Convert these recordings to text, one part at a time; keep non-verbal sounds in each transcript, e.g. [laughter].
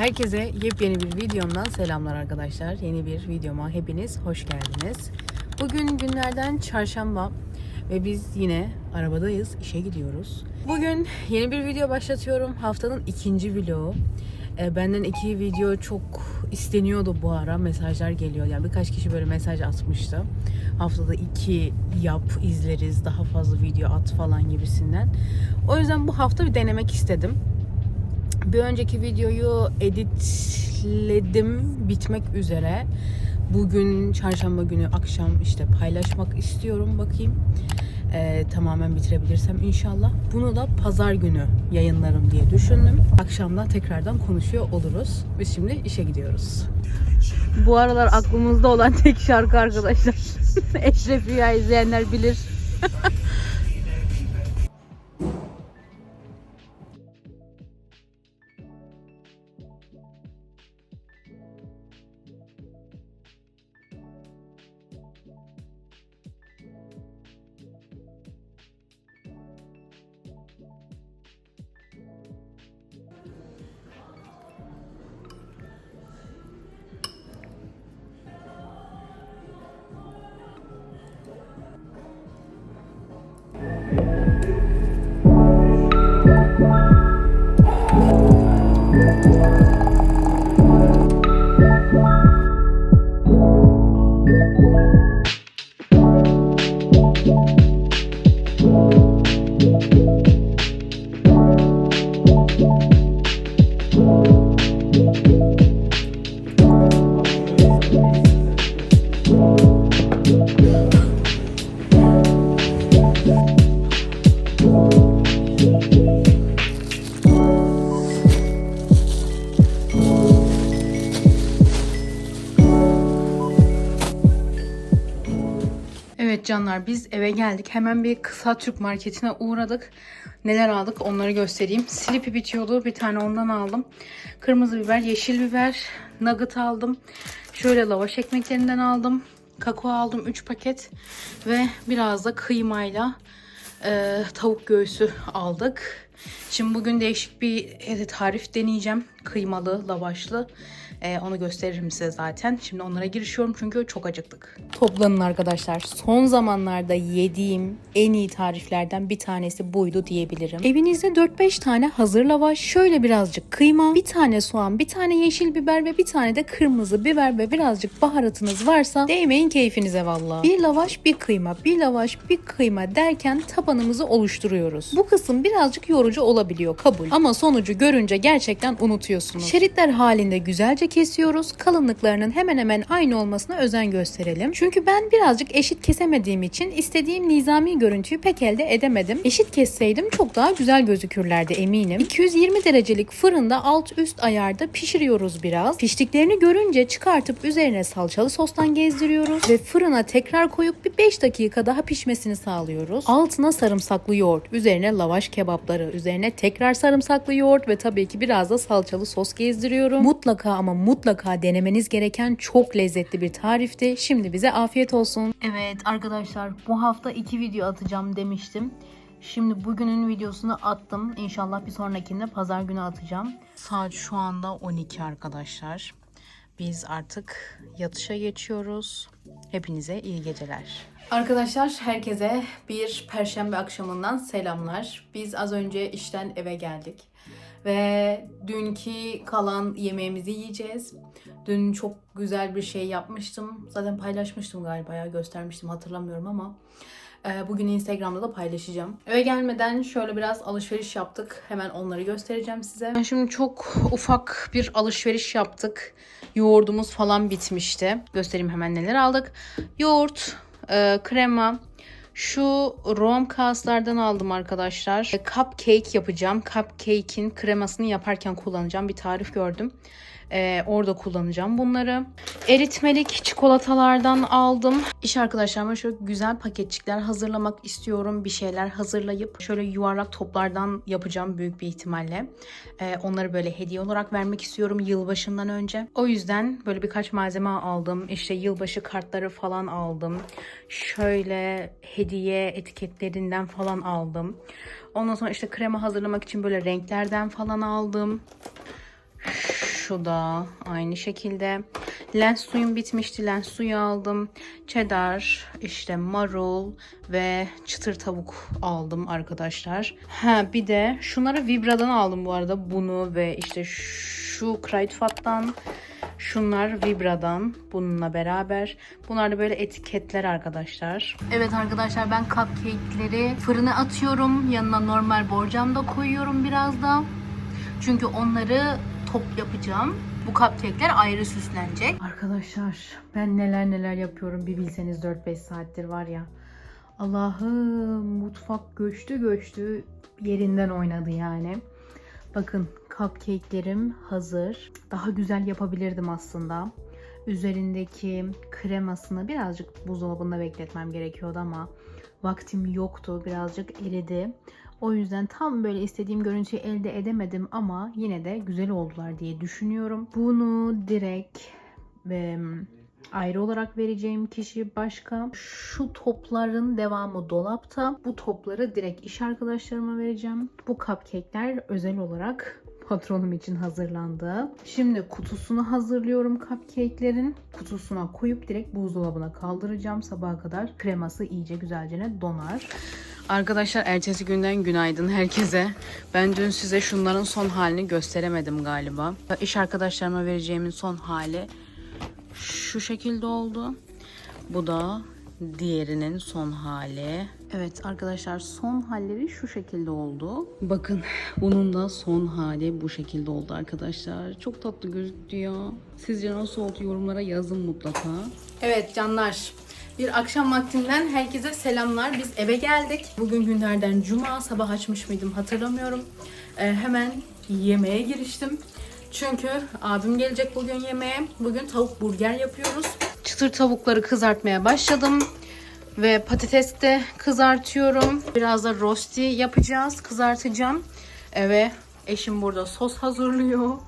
Herkese yepyeni bir videomdan selamlar arkadaşlar. Yeni bir videoma hepiniz hoş geldiniz. Bugün günlerden çarşamba ve biz yine arabadayız, işe gidiyoruz. Bugün yeni bir video başlatıyorum. Haftanın ikinci vlogu. E, benden iki video çok isteniyordu bu ara. Mesajlar geliyor. Yani birkaç kişi böyle mesaj atmıştı. Haftada iki yap, izleriz, daha fazla video at falan gibisinden. O yüzden bu hafta bir denemek istedim. Bir önceki videoyu editledim bitmek üzere. Bugün çarşamba günü akşam işte paylaşmak istiyorum bakayım. Ee, tamamen bitirebilirsem inşallah. Bunu da pazar günü yayınlarım diye düşündüm. Akşamda tekrardan konuşuyor oluruz. Biz şimdi işe gidiyoruz. Bu aralar aklımızda olan tek şarkı arkadaşlar. [laughs] Eşref Rüya izleyenler bilir. [laughs] Canlar biz eve geldik. Hemen bir kısa Türk marketine uğradık. Neler aldık onları göstereyim. Slippy bitiyordu. Bir tane ondan aldım. Kırmızı biber, yeşil biber, nugget aldım. Şöyle lavaş ekmeklerinden aldım. Kakao aldım 3 paket. Ve biraz da kıymayla e, tavuk göğsü aldık. Şimdi bugün değişik bir e, tarif deneyeceğim. Kıymalı, lavaşlı. E, onu gösteririm size zaten. Şimdi onlara girişiyorum çünkü çok acıktık. Toplanın arkadaşlar. Son zamanlarda yediğim en iyi tariflerden bir tanesi buydu diyebilirim. Evinizde 4-5 tane hazır lavaş, şöyle birazcık kıyma, bir tane soğan, bir tane yeşil biber ve bir tane de kırmızı biber ve birazcık baharatınız varsa değmeyin keyfinize valla. Bir lavaş, bir kıyma, bir lavaş, bir kıyma derken tabanımızı oluşturuyoruz. Bu kısım birazcık yorucu olabiliyor kabul. Ama sonucu görünce gerçekten unutuyorsunuz. Şeritler halinde güzelce kesiyoruz. Kalınlıklarının hemen hemen aynı olmasına özen gösterelim. Çünkü ben birazcık eşit kesemediğim için istediğim nizami görüntüyü pek elde edemedim. Eşit kesseydim çok daha güzel gözükürlerdi eminim. 220 derecelik fırında alt üst ayarda pişiriyoruz biraz. Piştiklerini görünce çıkartıp üzerine salçalı sostan gezdiriyoruz ve fırına tekrar koyup bir 5 dakika daha pişmesini sağlıyoruz. Altına sarımsaklı yoğurt, üzerine lavaş kebapları, üzerine tekrar sarımsaklı yoğurt ve tabii ki biraz da salçalı sos gezdiriyorum. Mutlaka ama mutlaka denemeniz gereken çok lezzetli bir tarifti. Şimdi bize afiyet olsun. Evet arkadaşlar bu hafta iki video atacağım demiştim. Şimdi bugünün videosunu attım. İnşallah bir sonrakinde pazar günü atacağım. Saat şu anda 12 arkadaşlar. Biz artık yatışa geçiyoruz. Hepinize iyi geceler. Arkadaşlar herkese bir perşembe akşamından selamlar. Biz az önce işten eve geldik. Ve dünkü kalan yemeğimizi yiyeceğiz. Dün çok güzel bir şey yapmıştım. Zaten paylaşmıştım galiba ya göstermiştim hatırlamıyorum ama. e, Bugün Instagram'da da paylaşacağım. Eve gelmeden şöyle biraz alışveriş yaptık. Hemen onları göstereceğim size. Ben şimdi çok ufak bir alışveriş yaptık. Yoğurdumuz falan bitmişti. Göstereyim hemen neler aldık. Yoğurt, e, krema, şu rom kaslardan aldım arkadaşlar. E, Cupcake yapacağım. Cupcake'in kremasını yaparken kullanacağım. Bir tarif gördüm. E, orada kullanacağım bunları. Eritmelik çikolatalardan aldım. İş arkadaşlarıma şöyle güzel paketçikler hazırlamak istiyorum. Bir şeyler hazırlayıp şöyle yuvarlak toplardan yapacağım büyük bir ihtimalle. E, onları böyle hediye olarak vermek istiyorum yılbaşından önce. O yüzden böyle birkaç malzeme aldım. İşte yılbaşı kartları falan aldım. Şöyle hediye etiketlerinden falan aldım. Ondan sonra işte krema hazırlamak için böyle renklerden falan aldım. Şu da aynı şekilde. Lens suyum bitmişti. Lens suyu aldım. Cheddar, işte marul ve çıtır tavuk aldım arkadaşlar. Ha bir de şunları Vibra'dan aldım bu arada. Bunu ve işte şu Kreitfat'tan Şunlar Vibra'dan bununla beraber. Bunlar da böyle etiketler arkadaşlar. Evet arkadaşlar ben cupcake'leri fırına atıyorum. Yanına normal borcam da koyuyorum biraz da. Çünkü onları top yapacağım. Bu cupcake'ler ayrı süslenecek. Arkadaşlar ben neler neler yapıyorum bir bilseniz 4-5 saattir var ya. Allah'ım mutfak göçtü göçtü yerinden oynadı yani. Bakın cupcake'lerim hazır. Daha güzel yapabilirdim aslında. Üzerindeki kremasını birazcık buzdolabında bekletmem gerekiyordu ama vaktim yoktu. Birazcık eridi. O yüzden tam böyle istediğim görüntüyü elde edemedim ama yine de güzel oldular diye düşünüyorum. Bunu direkt e, ayrı olarak vereceğim kişi başka. Şu topların devamı dolapta. Bu topları direkt iş arkadaşlarıma vereceğim. Bu cupcake'ler özel olarak patronum için hazırlandı. Şimdi kutusunu hazırlıyorum cupcake'lerin. Kutusuna koyup direkt buzdolabına kaldıracağım. Sabaha kadar kreması iyice güzelce donar. Arkadaşlar ertesi günden günaydın herkese. Ben dün size şunların son halini gösteremedim galiba. İş arkadaşlarıma vereceğimin son hali şu şekilde oldu. Bu da diğerinin son hali. Evet arkadaşlar son halleri şu şekilde oldu. Bakın bunun da son hali bu şekilde oldu arkadaşlar. Çok tatlı gözüküyor. Sizce nasıl oldu yorumlara yazın mutlaka. Evet canlar. Bir akşam vaktinden herkese selamlar. Biz eve geldik. Bugün günlerden cuma. Sabah açmış mıydım hatırlamıyorum. Ee, hemen yemeğe giriştim. Çünkü abim gelecek bugün yemeğe. Bugün tavuk burger yapıyoruz. Çıtır tavukları kızartmaya başladım. Ve patates de kızartıyorum. Biraz da rosti yapacağız. Kızartacağım. Ee, ve eşim burada sos hazırlıyor.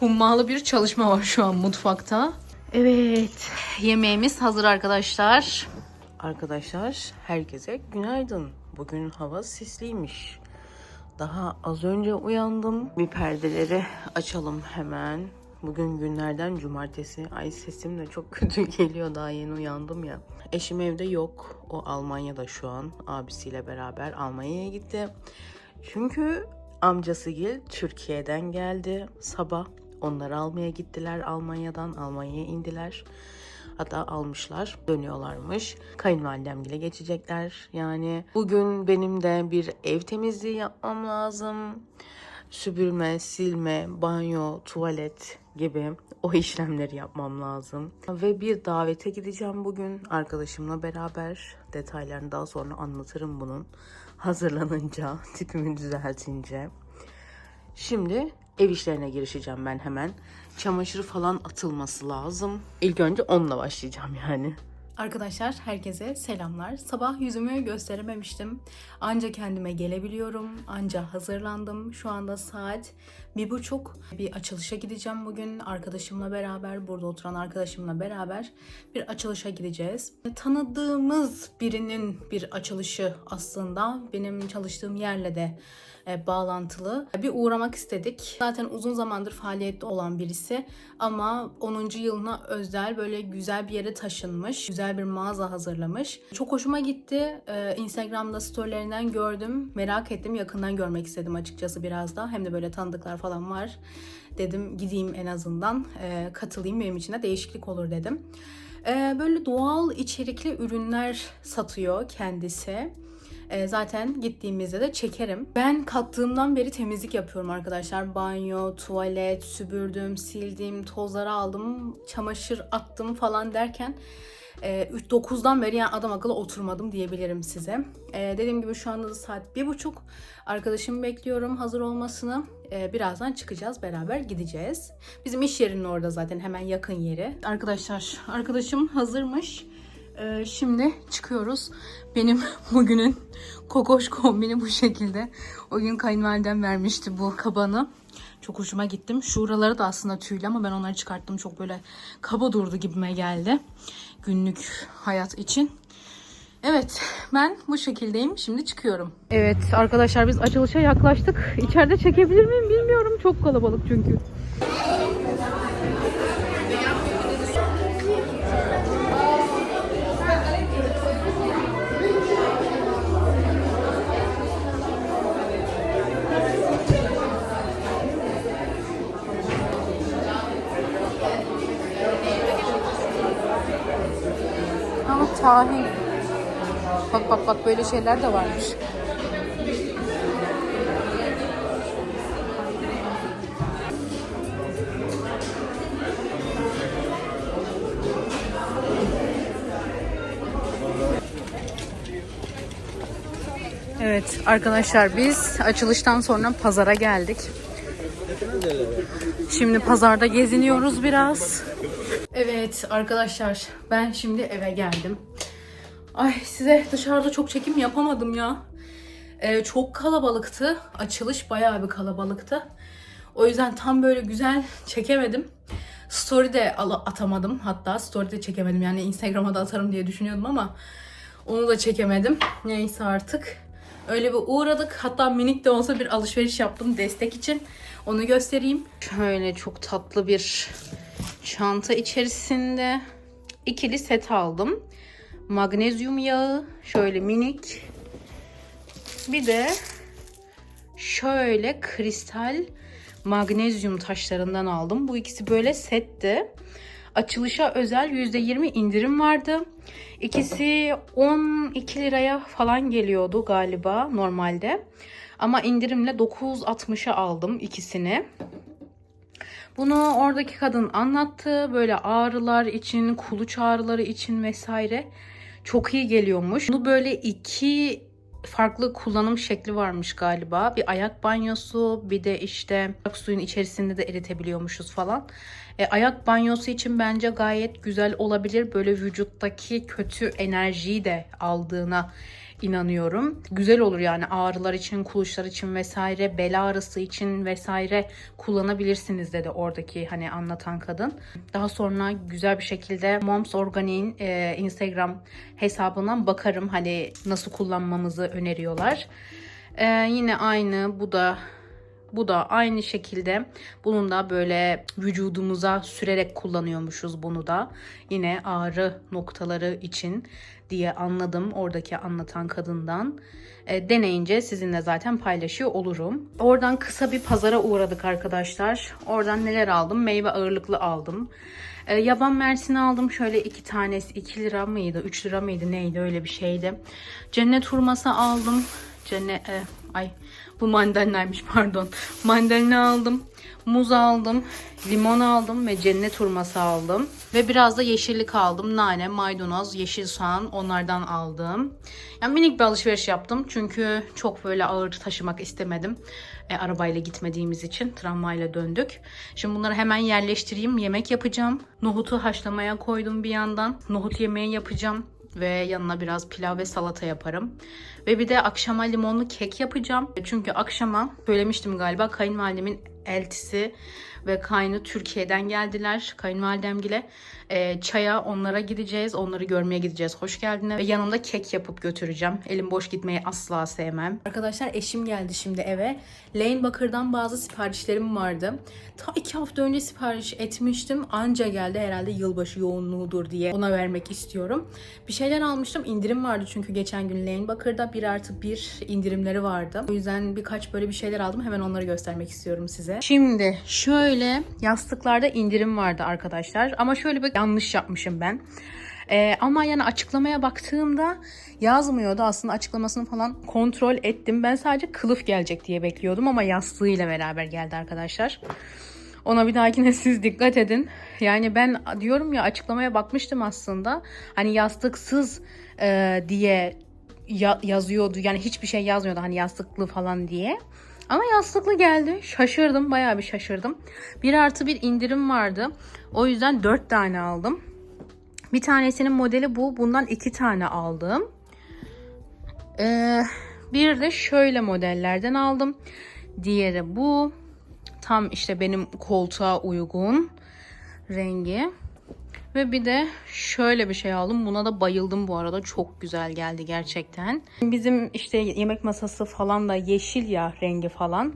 Hummalı bir çalışma var şu an mutfakta. Evet. Yemeğimiz hazır arkadaşlar. Arkadaşlar herkese günaydın. Bugün hava sisliymiş. Daha az önce uyandım. Bir perdeleri açalım hemen. Bugün günlerden cumartesi. Ay sesim de çok [laughs] kötü geliyor. Daha yeni uyandım ya. Eşim evde yok. O Almanya'da şu an. Abisiyle beraber Almanya'ya gitti. Çünkü amcası Gil Türkiye'den geldi sabah. Onları almaya gittiler Almanya'dan. Almanya'ya indiler. Hatta almışlar, dönüyorlarmış. Kayınvalidem bile geçecekler. Yani bugün benim de bir ev temizliği yapmam lazım. Süpürme, silme, banyo, tuvalet gibi o işlemleri yapmam lazım. Ve bir davete gideceğim bugün arkadaşımla beraber. Detaylarını daha sonra anlatırım bunun. Hazırlanınca, [laughs] tipimi düzeltince. Şimdi ev işlerine girişeceğim ben hemen. Çamaşır falan atılması lazım. İlk önce onunla başlayacağım yani. Arkadaşlar herkese selamlar. Sabah yüzümü gösterememiştim. Anca kendime gelebiliyorum. Anca hazırlandım. Şu anda saat bir buçuk. Bir açılışa gideceğim bugün. Arkadaşımla beraber, burada oturan arkadaşımla beraber bir açılışa gideceğiz. Tanıdığımız birinin bir açılışı aslında. Benim çalıştığım yerle de e, bağlantılı. Bir uğramak istedik. Zaten uzun zamandır faaliyette olan birisi ama 10. yılına özel böyle güzel bir yere taşınmış. Güzel bir mağaza hazırlamış. Çok hoşuma gitti. Ee, Instagram'da storylerinden gördüm. Merak ettim. Yakından görmek istedim açıkçası biraz da. Hem de böyle tanıdıklar falan var. Dedim gideyim en azından. Ee, katılayım benim için de değişiklik olur dedim. Ee, böyle doğal içerikli ürünler satıyor kendisi. E, zaten gittiğimizde de çekerim. Ben kalktığımdan beri temizlik yapıyorum arkadaşlar. Banyo, tuvalet, süpürdüm, sildim, tozları aldım, çamaşır attım falan derken e, 9'dan beri yani adam akıllı oturmadım diyebilirim size. E, dediğim gibi şu anda da saat bir buçuk. Arkadaşımı bekliyorum hazır olmasını. E, birazdan çıkacağız beraber gideceğiz. Bizim iş yerinin orada zaten hemen yakın yeri. Arkadaşlar arkadaşım hazırmış. Ee, şimdi çıkıyoruz. Benim [laughs] bugünün kokoş kombini bu şekilde. O gün kayınvalidem vermişti bu kabanı. Çok hoşuma gittim. Şuraları da aslında tüylü ama ben onları çıkarttım. Çok böyle kaba durdu gibime geldi. Günlük hayat için. Evet ben bu şekildeyim. Şimdi çıkıyorum. Evet arkadaşlar biz açılışa yaklaştık. İçeride çekebilir miyim bilmiyorum. Çok kalabalık çünkü. Tahin. Bak bak bak böyle şeyler de varmış. Evet arkadaşlar biz açılıştan sonra pazara geldik. Şimdi pazarda geziniyoruz biraz. Evet arkadaşlar ben şimdi eve geldim. Ay size dışarıda çok çekim yapamadım ya. Ee, çok kalabalıktı. Açılış bayağı bir kalabalıktı. O yüzden tam böyle güzel çekemedim. Story de atamadım. Hatta story de çekemedim. Yani Instagram'a da atarım diye düşünüyordum ama onu da çekemedim. Neyse artık. Öyle bir uğradık. Hatta minik de olsa bir alışveriş yaptım destek için. Onu göstereyim. Şöyle çok tatlı bir çanta içerisinde ikili set aldım. Magnezyum yağı şöyle minik. Bir de şöyle kristal magnezyum taşlarından aldım. Bu ikisi böyle setti. Açılışa özel %20 indirim vardı. İkisi 12 liraya falan geliyordu galiba normalde. Ama indirimle 9.60'a aldım ikisini. Bunu oradaki kadın anlattı. Böyle ağrılar için, kuluç ağrıları için vesaire çok iyi geliyormuş. Bunu böyle iki farklı kullanım şekli varmış galiba. Bir ayak banyosu, bir de işte suyun içerisinde de eritebiliyormuşuz falan. E, ayak banyosu için bence gayet güzel olabilir. Böyle vücuttaki kötü enerjiyi de aldığına inanıyorum. Güzel olur yani ağrılar için, kuluşlar için vesaire, bel ağrısı için vesaire kullanabilirsiniz dedi oradaki hani anlatan kadın. Daha sonra güzel bir şekilde Moms Organik'in e, Instagram hesabından bakarım hani nasıl kullanmamızı öneriyorlar. E, yine aynı bu da bu da aynı şekilde bunun da böyle vücudumuza sürerek kullanıyormuşuz bunu da. Yine ağrı noktaları için diye anladım oradaki anlatan kadından. E, deneyince sizinle zaten paylaşıyor olurum. Oradan kısa bir pazara uğradık arkadaşlar. Oradan neler aldım? Meyve ağırlıklı aldım. E, yaban mersini aldım. Şöyle iki tanesi 2 lira mıydı? 3 lira mıydı? Neydi? Öyle bir şeydi. Cennet hurması aldım. Cennet... e, ay bu mandalinaymış pardon. Mandalina aldım. Muz aldım. Limon aldım ve cennet hurması aldım. Ve biraz da yeşillik aldım. Nane, maydanoz, yeşil soğan onlardan aldım. Yani minik bir alışveriş yaptım. Çünkü çok böyle ağır taşımak istemedim. E, arabayla gitmediğimiz için tramvayla döndük. Şimdi bunları hemen yerleştireyim. Yemek yapacağım. Nohutu haşlamaya koydum bir yandan. Nohut yemeği yapacağım ve yanına biraz pilav ve salata yaparım. Ve bir de akşama limonlu kek yapacağım. Çünkü akşama söylemiştim galiba kayınvalidemin eltisi ve kaynı Türkiye'den geldiler. Kayınvalidemgile e, çaya onlara gideceğiz. Onları görmeye gideceğiz. Hoş geldiniz. Ve yanımda kek yapıp götüreceğim. Elim boş gitmeyi asla sevmem. Arkadaşlar eşim geldi şimdi eve. Lane Bakır'dan bazı siparişlerim vardı. Ta iki hafta önce sipariş etmiştim. Anca geldi herhalde yılbaşı yoğunluğudur diye ona vermek istiyorum. Bir şeyler almıştım. indirim vardı çünkü geçen gün Lane Bakır'da 1 artı 1 indirimleri vardı. O yüzden birkaç böyle bir şeyler aldım. Hemen onları göstermek istiyorum size. Şimdi şöyle yastıklarda indirim vardı arkadaşlar. Ama şöyle bir yanlış yapmışım ben. Ee, ama yani açıklamaya baktığımda yazmıyordu. Aslında açıklamasını falan kontrol ettim. Ben sadece kılıf gelecek diye bekliyordum ama yastığıyla beraber geldi arkadaşlar. Ona bir dahakine [laughs] siz dikkat edin. Yani ben diyorum ya açıklamaya bakmıştım aslında. Hani yastıksız e, diye ya- yazıyordu. Yani hiçbir şey yazmıyordu hani yastıklı falan diye. Ama yastıklı geldi. Şaşırdım. Bayağı bir şaşırdım. Bir artı bir indirim vardı. O yüzden dört tane aldım. Bir tanesinin modeli bu. Bundan iki tane aldım. Ee, bir de şöyle modellerden aldım. Diğeri bu. Tam işte benim koltuğa uygun rengi. Ve bir de şöyle bir şey aldım. Buna da bayıldım bu arada. Çok güzel geldi gerçekten. Bizim işte yemek masası falan da yeşil ya rengi falan.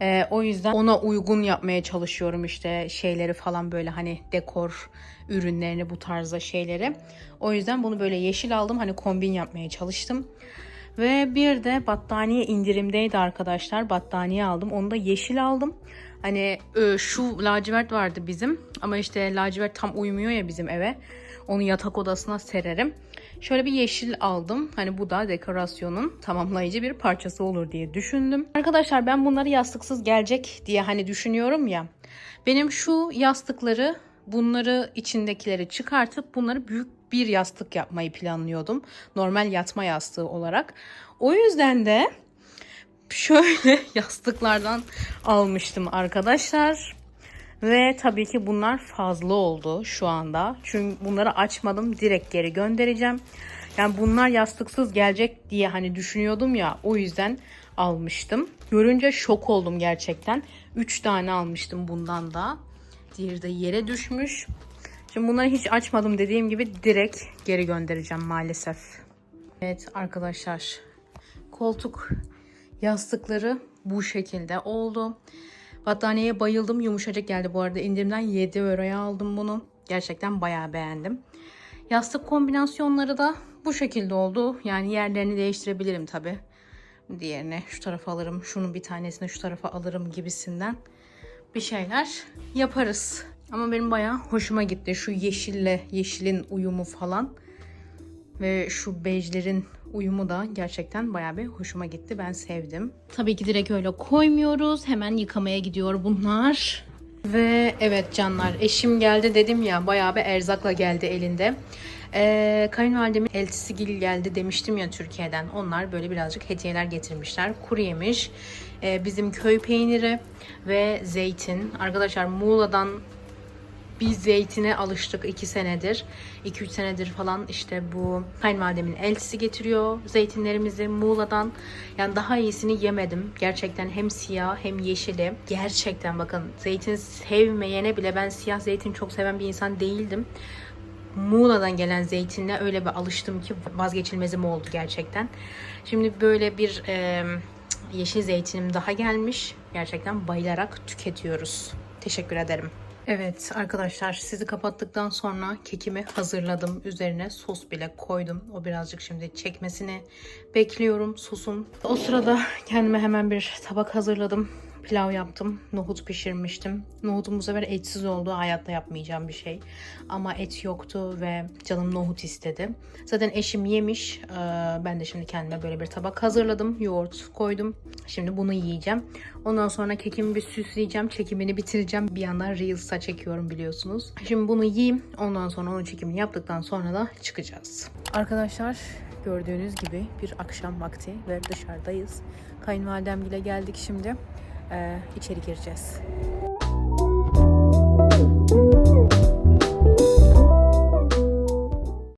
Ee, o yüzden ona uygun yapmaya çalışıyorum işte şeyleri falan böyle hani dekor ürünlerini bu tarzda şeyleri. O yüzden bunu böyle yeşil aldım. Hani kombin yapmaya çalıştım. Ve bir de battaniye indirimdeydi arkadaşlar. Battaniye aldım. Onu da yeşil aldım. Hani e, şu lacivert vardı bizim. Ama işte lacivert tam uymuyor ya bizim eve. Onu yatak odasına sererim. Şöyle bir yeşil aldım. Hani bu da dekorasyonun tamamlayıcı bir parçası olur diye düşündüm. Arkadaşlar ben bunları yastıksız gelecek diye hani düşünüyorum ya. Benim şu yastıkları bunları içindekileri çıkartıp bunları büyük bir yastık yapmayı planlıyordum. Normal yatma yastığı olarak. O yüzden de şöyle [laughs] yastıklardan almıştım arkadaşlar. Ve tabii ki bunlar fazla oldu şu anda. Çünkü bunları açmadım. Direkt geri göndereceğim. Yani bunlar yastıksız gelecek diye hani düşünüyordum ya. O yüzden almıştım. Görünce şok oldum gerçekten. 3 tane almıştım bundan da. Diğeri de yere düşmüş. Şimdi bunları hiç açmadım dediğim gibi direkt geri göndereceğim maalesef. Evet arkadaşlar. Koltuk yastıkları bu şekilde oldu. Battaniyeye bayıldım. Yumuşacık geldi bu arada. İndirimden 7 euroya aldım bunu. Gerçekten bayağı beğendim. Yastık kombinasyonları da bu şekilde oldu. Yani yerlerini değiştirebilirim tabi. Diğerine şu tarafa alırım. Şunun bir tanesini şu tarafa alırım gibisinden bir şeyler yaparız. Ama benim bayağı hoşuma gitti. Şu yeşille yeşilin uyumu falan. Ve şu bejlerin uyumu da gerçekten bayağı bir hoşuma gitti. Ben sevdim. Tabii ki direkt öyle koymuyoruz. Hemen yıkamaya gidiyor bunlar. Ve evet canlar eşim geldi dedim ya bayağı bir erzakla geldi elinde. Ee, kayınvalidemin eltisi gil geldi demiştim ya Türkiye'den. Onlar böyle birazcık hediyeler getirmişler. Kuru yemiş, ee, bizim köy peyniri ve zeytin. Arkadaşlar Muğla'dan biz zeytine alıştık 2 senedir. 2-3 senedir falan işte bu kayınvalidemin eltisi getiriyor zeytinlerimizi Muğla'dan. Yani daha iyisini yemedim. Gerçekten hem siyah hem yeşili. Gerçekten bakın zeytin sevmeyene bile ben siyah zeytin çok seven bir insan değildim. Muğla'dan gelen zeytinle öyle bir alıştım ki vazgeçilmezim oldu gerçekten. Şimdi böyle bir e, yeşil zeytinim daha gelmiş. Gerçekten bayılarak tüketiyoruz. Teşekkür ederim. Evet arkadaşlar sizi kapattıktan sonra kekimi hazırladım. Üzerine sos bile koydum. O birazcık şimdi çekmesini bekliyorum sosun. O sırada kendime hemen bir tabak hazırladım. Pilav yaptım. Nohut pişirmiştim. Nohutum bu sefer etsiz oldu. Hayatta yapmayacağım bir şey. Ama et yoktu ve canım nohut istedi. Zaten eşim yemiş. Ben de şimdi kendime böyle bir tabak hazırladım. Yoğurt koydum. Şimdi bunu yiyeceğim. Ondan sonra kekimi bir süsleyeceğim. Çekimini bitireceğim. Bir yandan Reels'a çekiyorum biliyorsunuz. Şimdi bunu yiyeyim. Ondan sonra onun çekimini yaptıktan sonra da çıkacağız. Arkadaşlar gördüğünüz gibi bir akşam vakti ve dışarıdayız. Kayınvalidem bile geldik şimdi. Ee, içeri gireceğiz.